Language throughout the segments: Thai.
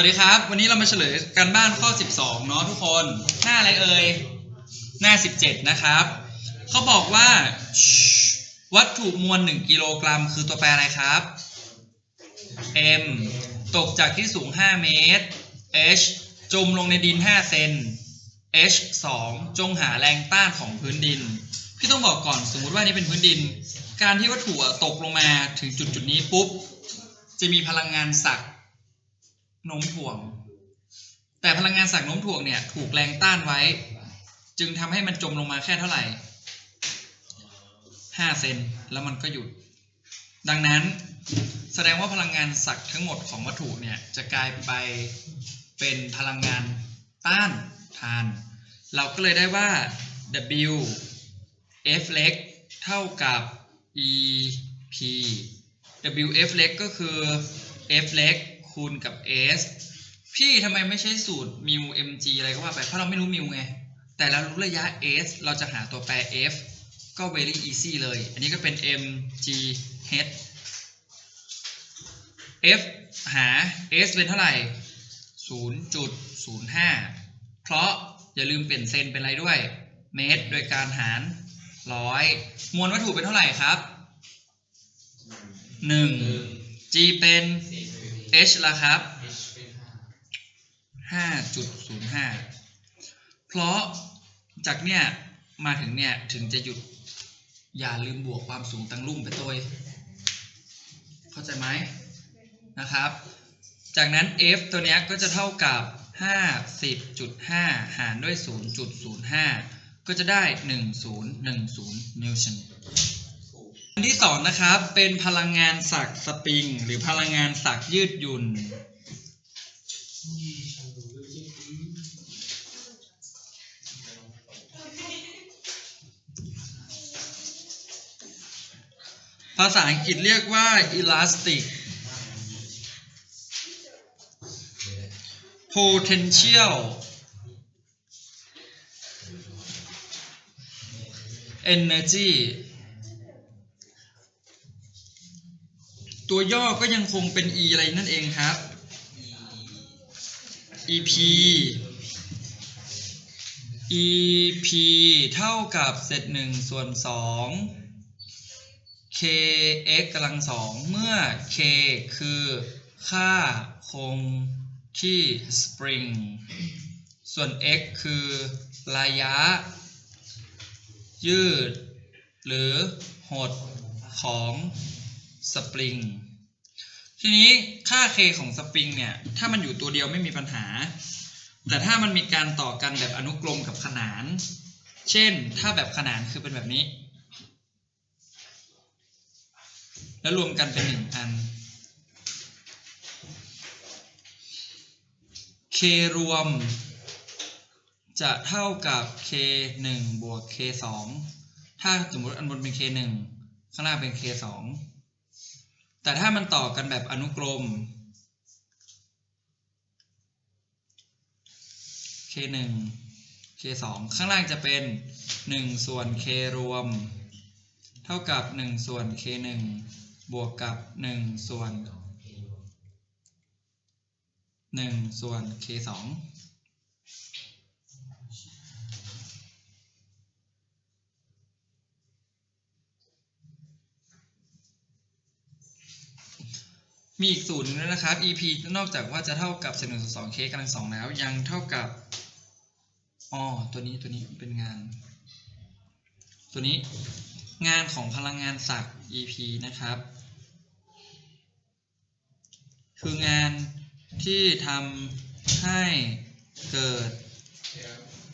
สวัสดีครับ วันนี้เรามาเฉลยกันบ้านข้อ 12 เนาะทุกคน หน้าอะไรเอ่ย หน้า 17 นะครับ เขาบอกว่า วัตถุมวล 1 กิโลกรัม คือตัวแปรอะไรครับ m ตกจากที่สูง 5 เมตร h จมลงในดิน 5 เซน h 2 จงหาแรงต้านของพื้นดิน พี่ต้องบอกก่อนสมมติว่านี่เป็นพื้นดิน การที่วัตถุตกลงมาถึงจุดจุดนี้ปุ๊บ จะมีพลังงานสัก โน้มถ่วง แต่พลังงานสักโน้มถ่วงเนี่ยถูกแรงต้านไว้ จึงทำให้มันจมลงมาแค่เท่าไหร่5เซนแล้วมันก็หยุด ดังนั้นแสดงว่าพลังงานสักทั้งหมดของวัตถุเนี่ยจะกลายไปเป็นพลังงานต้านทาน เราก็เลยได้ว่า W F เล็กเท่ากับ E P W F เล็กก็คือ F เล็ก คูณกับ S พี่ทำไมไม่ใช้สูตรมิว mg อะไรก็ว่าไป เพราะเราไม่รู้มิวไง แต่เรารู้ระยะ s เราจะหาตัวแปร f ก็ very easy เลย อันนี้ก็เป็น mg h f หา s เป็นเท่าไหร่ 0.05 เพราะอย่าลืมเปลี่ยนเซนเป็นอะไรด้วย เมตร โดยการหารร้อยมวลวัตถุเป็นเท่าไหร่ครับ 1 g เป็น h ละครับ 5.05 เพราะจากเนี่ยมาถึงเนี่ยถึงจะหยุด อย่าลืมบวกความสูงตั้งลุ่มไปตัวเองเข้าใจไหมนะครับ จากนั้น f ตัวเนี้ยก็จะเท่ากับ 50.5 หารด้วย 0.05 ก็จะได้ 1010 นิวตัน อันที่สองนะครับ เป็นพลังงานสักสปริง หรือพลังงานสักยืดหยุ่น ภาษาอังกฤษเรียกว่า elastic potential energy ตัวย่อก็ยังคงเป็น e อะไรนั่นเองครับ ep ep เท่ากับเศษหนึ่งส่วนสอง kx กำลังสองเมื่อ k คือค่าคงที่ spring ส่วน x คือระยะ ยืด หรือหดของ สปริงทีนี้ค่า k ของสปริงเนี่ย ถ้ามันอยู่ตัวเดียวไม่มีปัญหา แต่ถ้ามันมีการต่อกันแบบอนุกรมกับขนาน เช่น ถ้าแบบขนานคือเป็นแบบนี้ แล้วรวมกันเป็นหนึ่งอัน k รวม จะเท่ากับ k 1บวก k 2ถ้าสมมติอันบนเป็น k 1ข้างล่างเป็น k 2 แต่ถ้ามันต่อกันแบบอนุกรม k1 k2 ข้างล่างจะเป็น 1 ส่วน k รวม เท่ากับ 1 ส่วน k1 บวกกับ 1 ส่วน 1 ส่วน k2 มีอีกสูตรหนึงด้วยนะครับ EP นอกจากว่าจะเท่ากับเศษหนึ่งส่วนสอง k กำลังสองแล้ว ยังเท่ากับอ๋อตัวนี้ตัวนี้เป็นงาน ตัวนี้งานของพลังงานศักดิ์ EP นะครับ คืองานที่ทำให้เกิด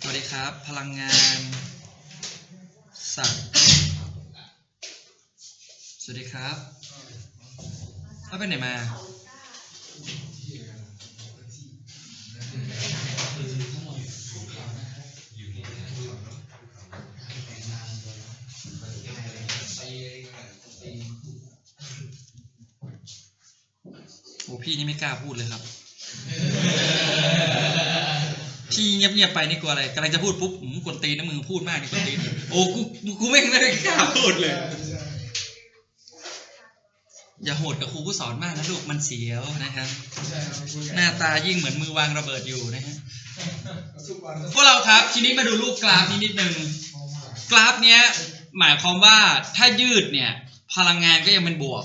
สวัสดีครับ พลังงานศักดิ์สวัสดีครับ แล้วไปไหนมา โอ้พี่นี่ไม่กล้าพูดเลยครับ พี่เงียบๆไปนี่กลัวอะไรกำลังจะพูดปุ๊บอืมกวนตีนนะมึงพูดมากนี่กวนตีน โอ้กูกูไม่ไม่กล้าพูดเลยอย่ โหดกับครูผู้สอนมากนะลูกมันเสียวนะครับใช่ครับคุยหน้าตายิ่งเหมือนมือวางระเบิดอยู่นะฮะทุกวันพวกเราครับทีนี้มาดูรูปกราฟนี้นิดนึงกราฟเนี้ยหมายความว่าถ้ายืดเนี่ย พลังงานก็ยังเป็นบวก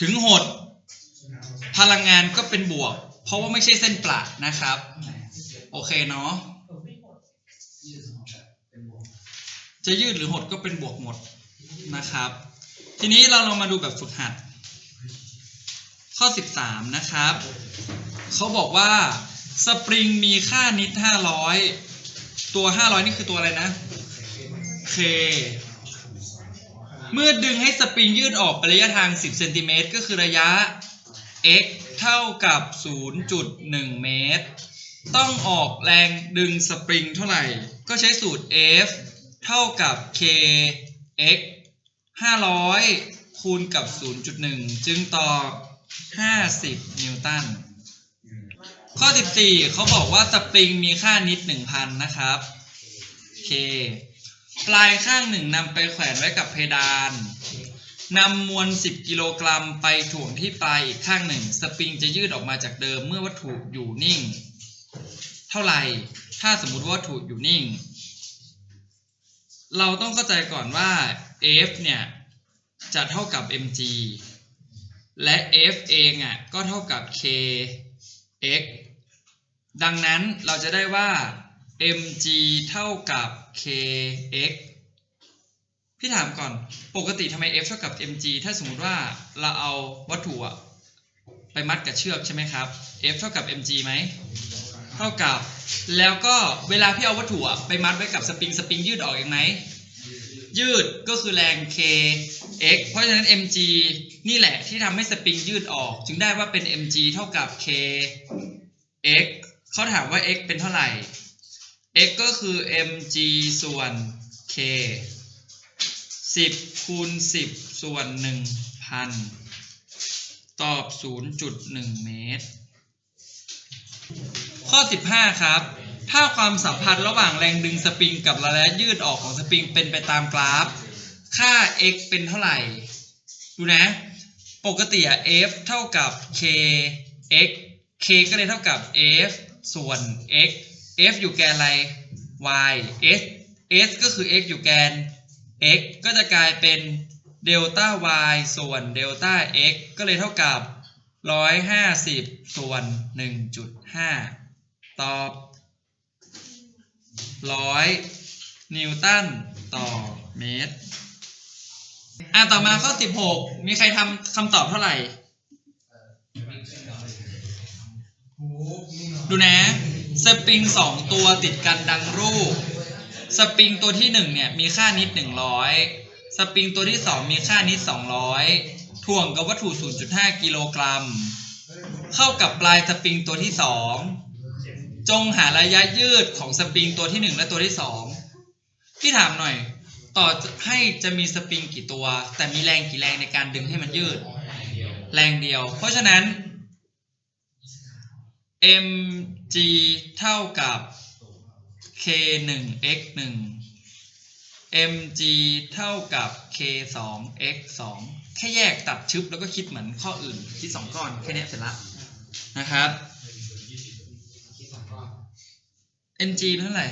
ถึงหด พลังงานก็เป็นบวก เพราะว่าไม่ใช่เส้นประนะครับ โอเคเนาะจะยืดหรือหดก็เป็นบวกหมดนะครับ ทีนี้เราลองมาดูแบบฝึกหัด ข้อ 13 นะครับ เขาบอกว่าสปริงมีค่านิด 500 ตัว 500 นี่คือตัวอะไรนะ K เมื่อดึงให้สปริงยืดออกไประยะทาง 10 เซนติเมตรก็คือระยะ x เท่ากับ 0.1 เมตร ต้องออกแรงดึงสปริงเท่าไหร่ ก็ใช้สูตร F เท่ากับ k x 500 คูณกับ 0.1 จึงตอบ 50นิวตัน ข้อ14เขาบอกว่าสปริงมีค่านิด1,000นะครับ k ปลายข้างหนึ่งนำไปแขวนไว้กับเพดานนำมวล 10 กิโลกรัมไปถ่วงที่ปลายอีกข้างหนึ่ง สปริงจะยืดออกมาจากเดิมเมื่อวัตถุอยู่นิ่ง เท่าไหร่ ถ้าสมมุติว่าวัตถุอยู่นิ่ง เราต้องเข้าใจก่อนว่า F เนี่ย จะเท่ากับ mg และ F เองอะก็เท่ากับ k x ดังนั้นเราจะได้ว่า mg เท่ากับ kx พี่ถามก่อน ปกติทำไม f เท่ากับ mg ถ้าสมมติว่าเราเอาวัตถุอะไปมัดกับเชือกใช่ไหมครับ f เท่ากับ mg ไหม เท่ากับ แล้วก็เวลาพี่เอาวัตถุอะไปมัดไว้กับสปริง สปริงยืดออกเองไหม ยืดก็คือแรง kx เพราะฉะนั้น mg นี่แหละที่ทำให้สปริงยืดออก จึงได้ว่าเป็น mg เท่ากับ kx เขาถามว่า x เป็นเท่าไหร่ x ก็คือ mg ส่วน k 10คูณ10 ส่วน 1,000 ตอบ 0.1 เมตร ข้อ 15 ครับ ถ้าความสัมพันธ์ระหว่างแรงดึงสปริงกับระยะยืดออกของสปริงเป็นไปตามกราฟ ค่า x เป็นเท่าไหร่ ดูนะ ปกติอะ f เท่ากับ k x k ก็เลยเท่ากับ f ส่วน x f อยู่แกนอะไร y s s ก็คือ x อยู่แกน x ก็จะกลายเป็นเดลต้า y ส่วนเดลต้า x ก็เลยเท่ากับ 150 ส่วน 1.5 ตอบ 100 นิวตันต่อเมตร อะต่อมาข้อ16มีใครทำคำตอบเท่าไหร่ ดูนะ สปริง2ตัวติดกันดังรูป สปริงตัวที่1เนี่ยมีค่านิด100สปริงตัวที่2มีค่านิด200ถ่วงกับวัตถุ0.5กิโลกรัม เข้ากับปลายสปริงตัวที่2จงหาระยะยืดของสปริงตัวที่1และตัวที่2พี่ถามหน่อย ต่อให้จะมีสปริงกี่ตัว แต่มีแรงกี่แรงในการดึงให้มันยืด แรงเดียว เพราะฉะนั้น mg เท่ากับ k 1 x 1 mg เท่ากับ k 2 x 2แค่แยกตัดชึบแล้วก็คิดเหมือนข้ออื่นคิดสองก้อนแค่นี้เสร็จละนะครับ mg เป็นเท่าไหร่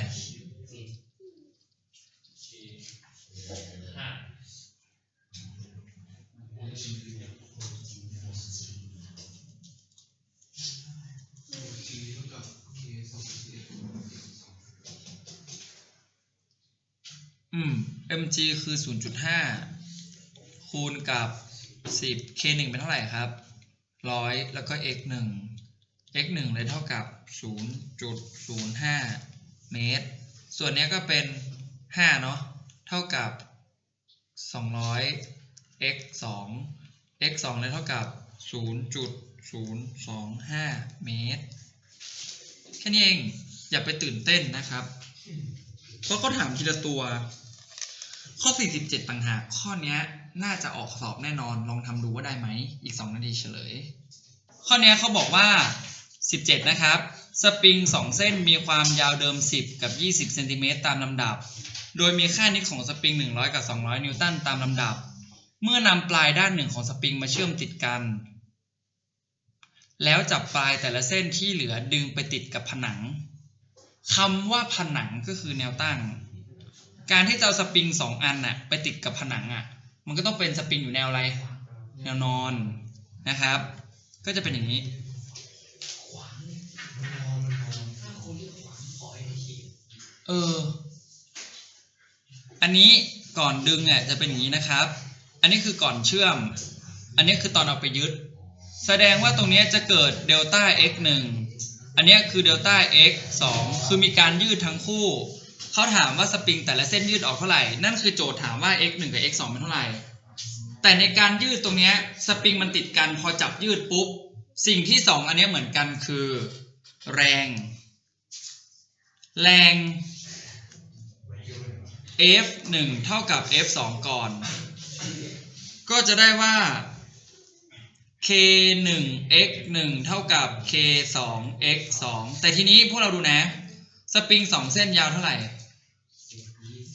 อืม mg คือ 0.5 คูณกับ 10 k 1เป็นเท่าไหร่ครับ 100 แล้วก็ x 1 x 1เลยเท่ากับ 0.05 เมตร ส่วนเนี้ยก็เป็น 5 เนาะ เท่ากับ 200 x 2 x 2เลยเท่ากับ 0.025 เมตร แค่นี้เอง อย่าไปตื่นเต้นนะครับ เพราะเขาถามทีละตัว ข้อ 47ต่างหากข้อนี้น่าจะออกสอบแน่นอนลองทำดูว่าได้ไหมอีก 2 นาทีเฉลย ข้อนี้เขาบอกว่า 17 นะครับ สปริง 2 เส้นมีความยาวเดิม 10 กับ 20เซนติเมตรตามลำดับ โดยมีค่านิดของสปริง 100 กับ 200 นิวตันตามลำดับ เมื่อนำปลายด้านหนึ่งของสปริงมาเชื่อมติดกัน แล้วจับปลายแต่ละเส้นที่เหลือดึงไปติดกับผนังคำว่าผนังก็คือแนวตั้ง การที่จะเอาสปริงสองอันน่ะไปติดกับผนังอะ มันก็ต้องเป็นสปริงอยู่แนวอะไร แนวนอนนะครับ ก็จะเป็นอย่างนี้เออ อันนี้ก่อนดึงอะจะเป็นอย่างนี้นะครับ อันนี้คือก่อนเชื่อม อันนี้คือตอนเอาไปยึด แสดงว่าตรงนี้จะเกิดเดลต้า x 1อันนี้คือเดลต้า x 2คือมีการยืดทั้งคู่ เขาถามว่าสปริงแต่ละเส้นยืดออกเท่าไหร่ นั่นคือโจทย์ถามว่า x 1กับ x 2เป็นเท่าไหร่ แต่ในการยืดตรงนี้สปริงมันติดกันพอจับยืดปุ๊บ สิ่งที่สองอันนี้เหมือนกันคือ แรง แรง f 1เท่ากับ f 2ก่อน ก็จะได้ว่า k 1 x 1เท่ากับ k 2 x 2แต่ทีนี้พวกเราดูนะ สปริง2เส้นยาวเท่าไหร่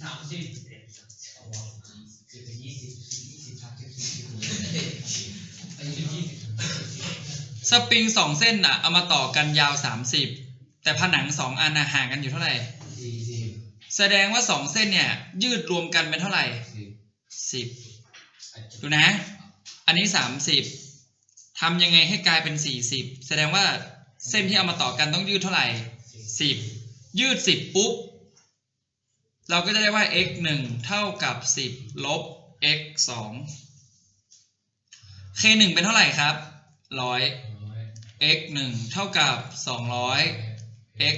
สามสิบสปริง2เส้นน่ะเอามาต่อกันยาว30แต่ผนัง2อันน่ะห่างกันอยู่เท่าไหร่สี่สิบแสดงว่า2เส้นเนี่ย ยืดรวมกันเป็นเท่าไหร่สิบดูนะ อันนี้30ทำยังไงให้กลายเป็น40แสดงว่าเส้นที่เอามาต่อกันต้องยืดเท่าไหร่10ยืด10ปุ๊บ เราก็จะได้ว่า x 1 เท่ากับ 10 ลบ x 2 k 1เป็นเท่าไหร่ครับ 100ร้อย x 1 เท่ากับ 200 x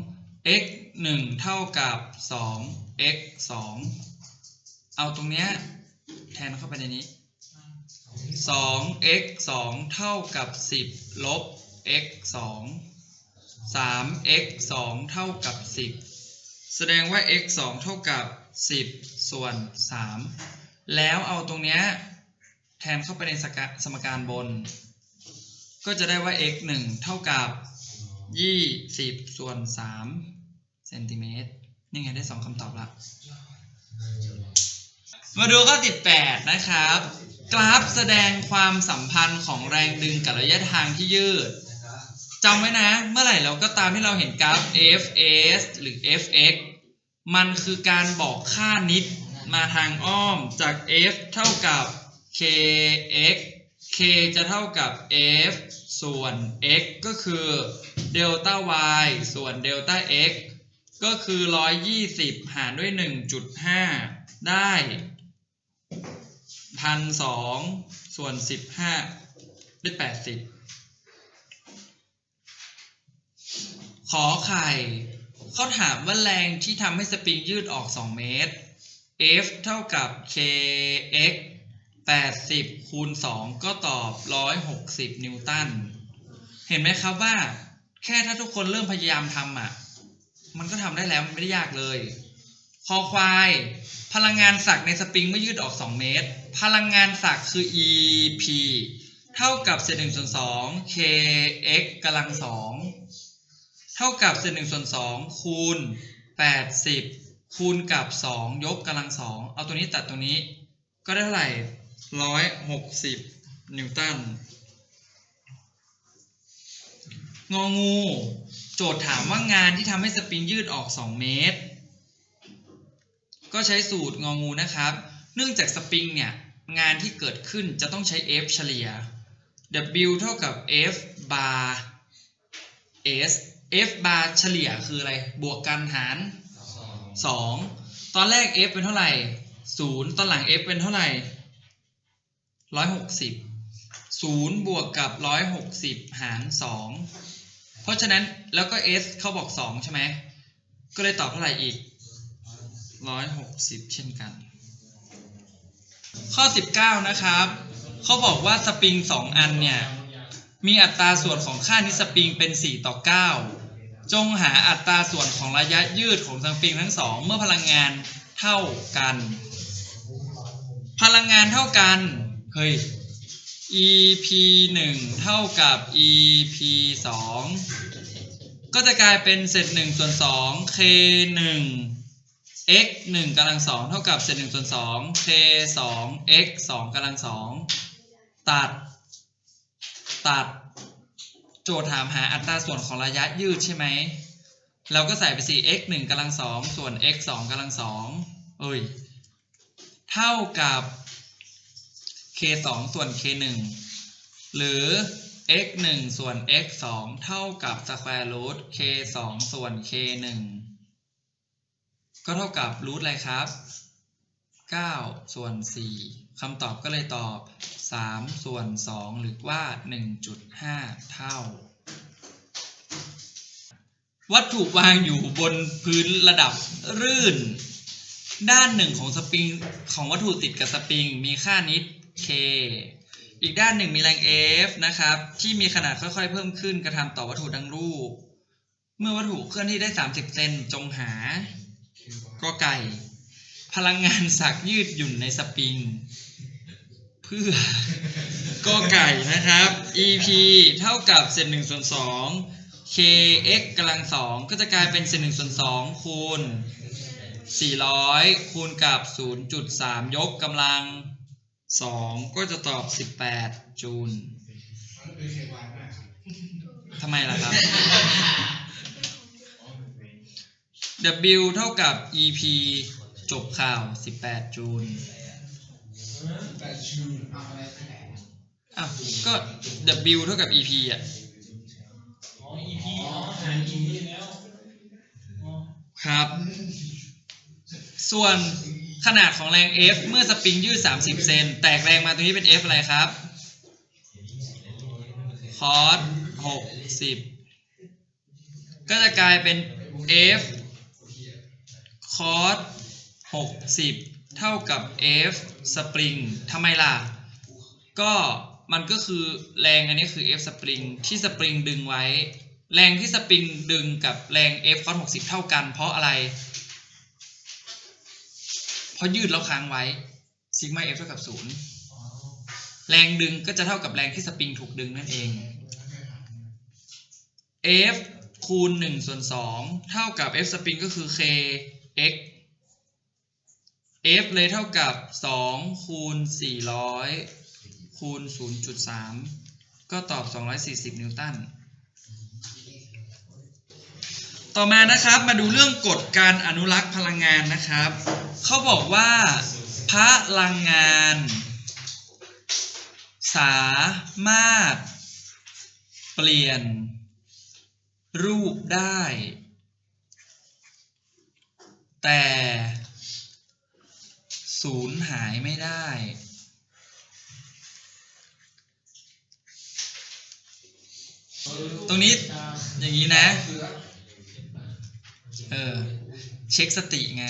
2 x 1 เท่ากับ 2 x 2 เอาตรงเนี้ยแทนเข้าไปในนี้ 2 x 2 เท่ากับ 10 ลบ x 2 3 x 2 เท่ากับ 10 แสดงว่า x 2 เท่ากับ 10 ส่วน 3 แล้วเอาตรงเนี้ยแทนเข้าไปในสกสมการบน ก็จะได้ว่า x 1 เท่ากับ 20 ส่วน 3 เซนติเมตร นี่ไงได้ 2คำตอบละ มาดูข้อติด8นะครับ กราฟแสดงความสัมพันธ์ของแรงดึงกับระยะทางที่ยืด จำไว้นะ เมื่อไหร่เราก็ตามที่เราเห็นกราฟ fs หรือ fx มันคือการบอกค่านิดมาทางอ้อมจาก f เท่ากับ kx k จะเท่ากับ f ส่วน x ก็คือเดลต้า y ส่วนเดลต้า x ก็คือ 120 หารด้วย 1.5 ได้พันสองส่วน15ได้80 ขอไข่เขาถามว่าแรงที่ทำให้สปริงยืดออก 2 เมตร F เท่ากับ kx 80 คูณ 2 ก็ตอบ 160 นิวตัน เห็นไหมครับว่า แค่ถ้าทุกคนเริ่มพยายามทำอะ มันก็ทำได้แล้วมันไม่ได้ยากเลย คอควาย พลังงานสักในสปริงเมื่อยืดออก 2 เมตร พลังงานสักคือ EP เท่ากับเศษ1ส่วน2 kx กำลัง2 เท่ากับเศษ1ส่วน2คูณ80คูณกับ2ยกกำลัง2เอาตัวนี้ตัดตัวนี้ ก็ได้เท่าไหร่160นิวตันงองู โจทย์ถามว่างานที่ทำให้สปริงยืดออก2เมตร ก็ใช้สูตรงองูนะครับ เนื่องจากสปริงเนี่ยงานที่เกิดขึ้นจะต้องใช้ F เฉลี่ย W เท่ากับ F bar S F bar เฉลี่ยคืออะไร บวกกันหาร 2 ตอนแรก F เป็นเท่าไหร่ 0 ตอนหลัง F เป็นเท่าไหร่ 160 0 บวกกับ 160 หาร 2 เพราะฉะนั้นแล้วก็ S เขาบอก 2 ใช่ไหม ก็เลยตอบเท่าไหร่อีก 160 เช่นกัน ข้อ 19 นะครับ เขาบอกว่าสปริง 2 อันเนี่ย มีอัตราส่วนของค่านิสปริงเป็น 4 ต่อ 9 จงหาอัตราส่วนของระยะยืดของสปริงทั้งสอง เมื่อพลังงานเท่ากัน พลังงานเท่ากัน เฮ้ย EP 1เท่ากับ EP 2ก็จะกลายเป็นเศษ1ส่วน2 K 1 x หนึ่งกำลังสองเท่ากับเศษหนึ่งส่วนสอง k สอง x สองกำลังสองตัด ตัด โจทย์ถามหาอัตราส่วนของระยะยืดใช่ไหม เราก็ใส่ไปสิ x หนึ่งกำลังสองส่วน x สองกำลังสองเอ้ย เท่ากับ k สองส่วน k หนึ่งหรือ x หนึ่งส่วน x สองเท่ากับ square root k สองส่วน k หนึ่งก็เท่ากับรูทอะไรครับ 9 ส่วน 4 คำตอบก็เลยตอบ 3 ส่วน 2 หรือว่า 1.5 เท่า วัตถุวางอยู่บนพื้นระดับรื่น ด้านหนึ่งของสปริงของวัตถุติดกับสปริงมีค่านิด k อีกด้านหนึ่งมีแรง F นะครับ ที่มีขนาดค่อยๆ เพิ่มขึ้นกระทำต่อวัตถุดังรูป เมื่อวัตถุเคลื่อนที่ได้ 30 เซนจงหาก็ไก่ พลังงานสักยืดหยุ่นในสปริง เพื่อก็ไก่นะครับ EP เท่ากับเศษหนึ่งส่วนสอง kx กำลังสองก็จะกลายเป็นเศษหนึ่งส่วนสองคูณ400 คูณกับ 0.3 ยกกำลัง 2 ก็จะตอบ 18 จูลทำไมล่ะครับ W เท่ากับ EP จบข่าว 18 จูล แต่ชื่อเอาอะไรแถลงอ้าวก็ W เท่ากับ EP อะ อ๋อ EP อ๋อหา EP แล้วครับ ส่วนขนาดของแรง F เมื่อสปริงยืด 30 เซน แตกแรงมาตรงนี้เป็น F อะไรครับ คอส60 ก็จะกลายเป็น F คอส60 เท่ากับ F สปริงทำไมล่ะ ก็มันก็คือแรงอันนี้คือ F สปริงที่สปริงดึงไว้ แรงที่สปริงดึงกับแรง F คอส60 เท่ากัน เพราะอะไร เพราะยืดแล้วค้างไว้ซิกมา F เท่ากับ 0 แรงดึงก็จะเท่ากับแรงที่สปริงถูกดึงนั่นเอง F คูณ1ส่วน2เท่ากับ F สปริงก็คือ K x F เลยเท่ากับ 2 คูณ 400 คูณ 0.3 ก็ตอบ 240 นิวตัน ต่อมานะครับมาดูเรื่องกฎการอนุรักษ์พลังงานนะครับ เขาบอกว่าพลังงาน สามารถ เปลี่ยน รูปได้ แต่ สูญหายไม่ได้ ตรงนี้อย่างนี้นะ เออ เช็คสติไง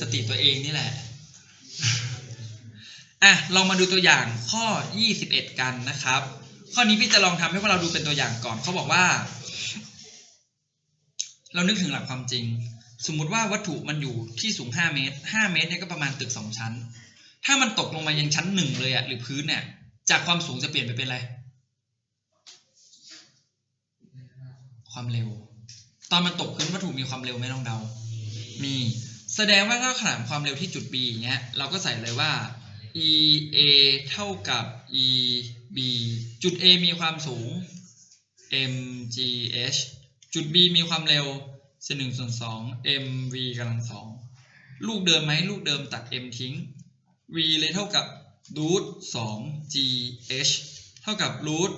สติตัวเองนี่แหละ อะลองมาดูตัวอย่างข้อ 21 กันนะครับ ข้อนี้พี่จะลองทำให้พวกเราดูเป็นตัวอย่างก่อน เขาบอกว่า เรานึกถึงหลักความจริง สมมุติว่าวัตถุมันอยู่ที่สูง 5 เมตร 5 เมตรเนี่ยก็ประมาณตึก 2 ชั้น ถ้ามันตกลงมายังชั้นหนึ่งเลยอะหรือพื้นเนี่ย จากความสูงจะเปลี่ยนไปเป็นอะไร ความเร็ว ตอนมันตกพื้นวัตถุมีความเร็วไหม่ลองเดา มี แสดงว่าถ้าขนาดความเร็วที่จุด B อย่างเงี้ย เราก็ใส่เลยว่า e a เท่ากับ e b จุด A มีความสูง m g h จุด B มีความเร็ว เศษหนึ่งส่วนสอง m v กำลังสองลูกเดิมไหมลูกเดิมตัด m ทิ้ง v เลยเท่ากับ root สอง g h เท่ากับ root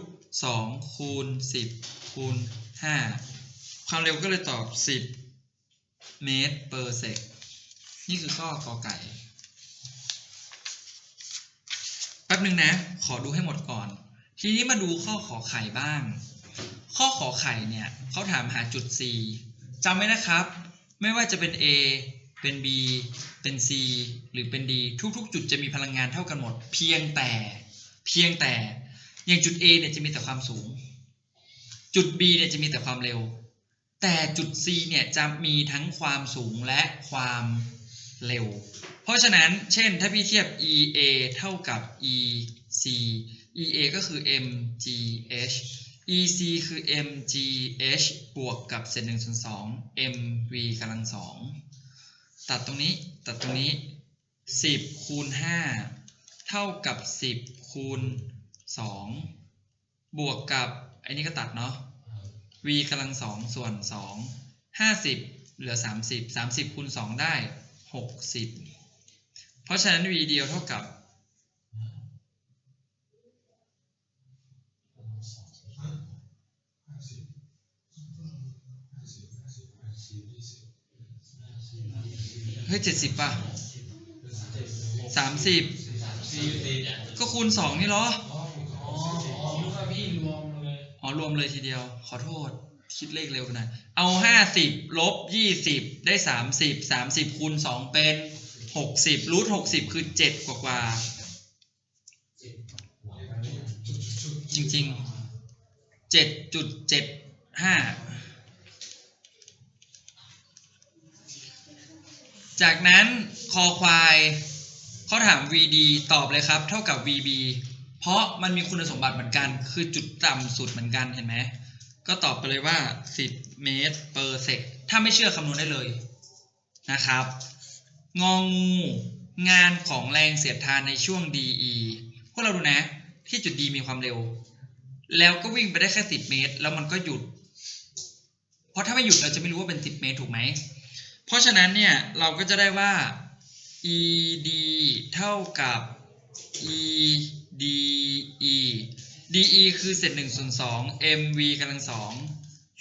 สองคูณสิบคูณห้าความเร็วก็เลยตอบสิบเมตร per sec นี่คือข้อกอไก่แป๊บหนึ่งนะ ขอดูให้หมดก่อน ทีนี้มาดูข้อขอไข่บ้าง ข้อขอไข่เนี่ยเขาถามหาจุด C จำไว้นะครับ ไม่ว่าจะเป็น A เป็น B เป็น C หรือเป็น D ทุก ๆ จุดจะมีพลังงานเท่ากันหมด เพียงแต่เพียงแต่อย่างจุด A เนี่ยจะมีแต่ความสูง จุด B เนี่ยจะมีแต่ความเร็ว แต่จุด C เนี่ยจะมีทั้งความสูงและความเร็ว เพราะฉะนั้นเช่นถ้าพี่เทียบ EA เท่ากับ EC EA ก็คือ MGH EC คือ MGH บวกกับเศษหนึ่งส่วนสอง MV กำลังสองตัดตรงนี้ตัดตรงนี้สิบคูณห้าเท่ากับสิบคูณสองบวกกับไอ้นี่ก็ตัดเนาะ v กำลังสองส่วนสองห้าสิบเหลือสามสิบสามสิบคูณสองได้หกสิบเพราะฉะนั้น v เดียวเท่ากับ ห้าสิบห้าสิบห้าสิบห้าสิบยี่สิบ เฮ้ยเจ็ดสิบป่ะสามสิบสี่สิบก็คูณสองนี่เหรออ๋อผมอ๋ออ๋อลูกค้าพี่รวมเลยอ๋อรวมเลยทีเดียว ขอโทษ คิดเลขเร็วไปหน่อยเอาห้าสิบลบยี่สิบได้สามสิบสามสิบคูณสองเป็นหกสิบรูทหกสิบคือเจ็ดกว่ากว่าๆจริงๆเจ็ดจุดเจ็ดห้า จากนั้นคอควายเขาถาม VD ตอบเลยครับ เท่ากับ VB เพราะมันมีคุณสมบัติเหมือนกัน คือจุดต่ำสุดเหมือนกันเห็นไหมก็ตอบไปเลยว่า 10 เมตร per sec ถ้าไม่เชื่อคำนวณได้เลยนะครับ งองูงานของแรงเสียดทานในช่วง DE พวกเราดูนะ ที่จุด D มีความเร็ว แล้วก็วิ่งไปได้แค่ 10 เมตร แล้วมันก็หยุด เพราะถ้าไม่หยุดเราจะไม่รู้ว่าเป็น 10 เมตรถูกไหม เพราะฉะนั้นเนี่ยเราก็จะได้ว่า ED เท่ากับ EDE DE คือเศษหนึ่งส่วนสอง MV กำลังสอง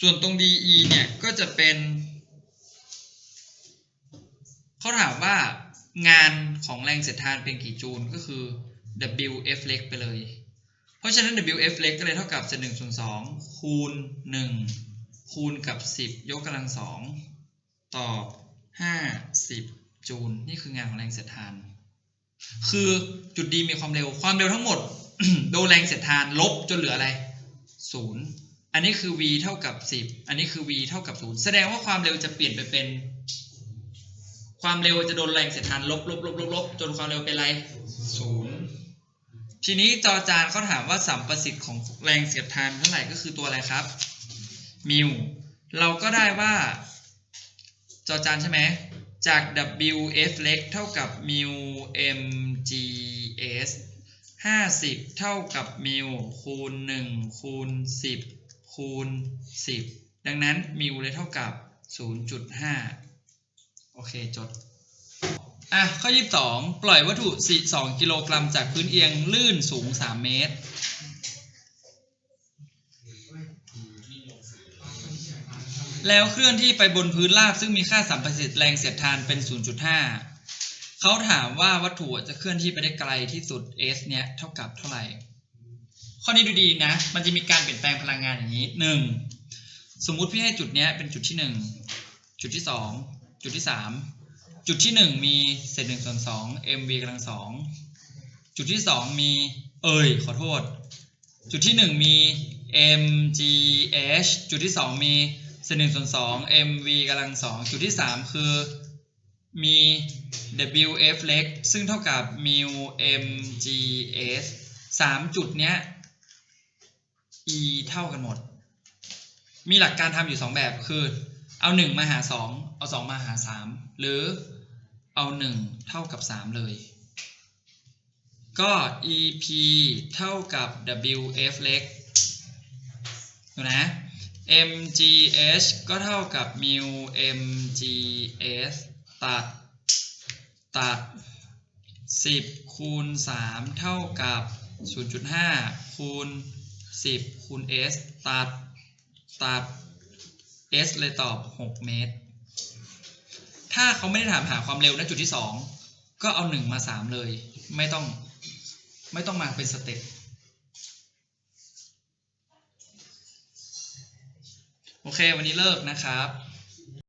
ส่วนตรง DE เนี่ยก็จะเป็นเขาถามว่างานของแรงเสียดทานเป็นกี่จูลก็คือ WF เล็กไปเลย เพราะฉะนั้น WF เล็กก็เลยเท่ากับเศษหนึ่งส่วนสองคูณหนึ่งคูณกับสิบยกกำลังสอง ตอบห้าสิบจูลนี่คืองานของแรงเสียดทาน คือจุดดีมีความเร็วความเร็วทั้งหมด โดนแรงเสียดทานลบจนเหลืออะไรศูนย์อันนี้คือ v เท่ากับ 10 อันนี้คือ v เท่ากับศูนย์แสดงว่าความเร็วจะเปลี่ยนไปเป็น ความเร็วจะโดนแรงเสียดทานลบลบลบลบลบจนความเร็วเป็นอะไรศูนย์ทีนี้จอจานเขาถามว่าสัมประสิทธิ์ของแรงเสียดทานเท่าไหร่ก็คือตัวอะไรครับมิวเราก็ได้ว่า จอจานใช่ไหม จาก WF เล็กเท่ากับ mu mgs 50 เท่ากับมิวคูณ 1 คูณ 10 คูณ 10 ดังนั้นมิวเลยเท่ากับ 0.5 โอเค จด อะ ข้อ 22 ปล่อยวัตถุ2กิโลกรัมจากพื้นเอียงลื่นสูง 3 เมตร แล้วเคลื่อนที่ไปบนพื้นราบซึ่งมีค่าสัมประสิทธิ์แรงเสียดทานเป็น 0.5 เขาถามว่าวัตถุจะเคลื่อนที่ไปได้ไกลที่สุด s เนี้ยเท่ากับเท่าไหร่ ข้อนี้ดูดีนะ มันจะมีการเปลี่ยนแปลงพลังงานอย่างนี้ 1. สมมุติพี่ให้จุดเนี้ยเป็นจุดที่ 1 จุดที่ 2 จุดที่ 3 จุดที่ 1 มีเศษ1ส่วน2 mv กำลังสองจุดที่ 2 มีเอ่ยขอโทษ จุดที่ 1 มี mgh จุดที่ 2 มี เศษหนึ่งส่วนสอง mv กำลังสองจุดที่3คือมี wf เล็ก ซึ่งเท่ากับ mu mgs สามจุดเนี้ย e เท่ากันหมด มีหลักการทำอยู่2แบบคือ เอา1มาหา2เอา2มาหา3หรือเอา1เท่ากับ3เลย ก็ ep เท่ากับ wf เล็กดูนะ mgh ก็เท่ากับ mu mgs ตัด ตัด 10 คูณ 3 เท่ากับ 0.5 คูณ 10 คูณ s ตัด ตัด s เลยตอบ 6 เมตร ถ้าเขาไม่ได้ถามหาความเร็วณจุดที่ 2 ก็เอา 1 มา 3 เลย ไม่ต้อง ไม่ต้องมาเป็นสเต็ป โอเค วันนี้เลิกนะครับ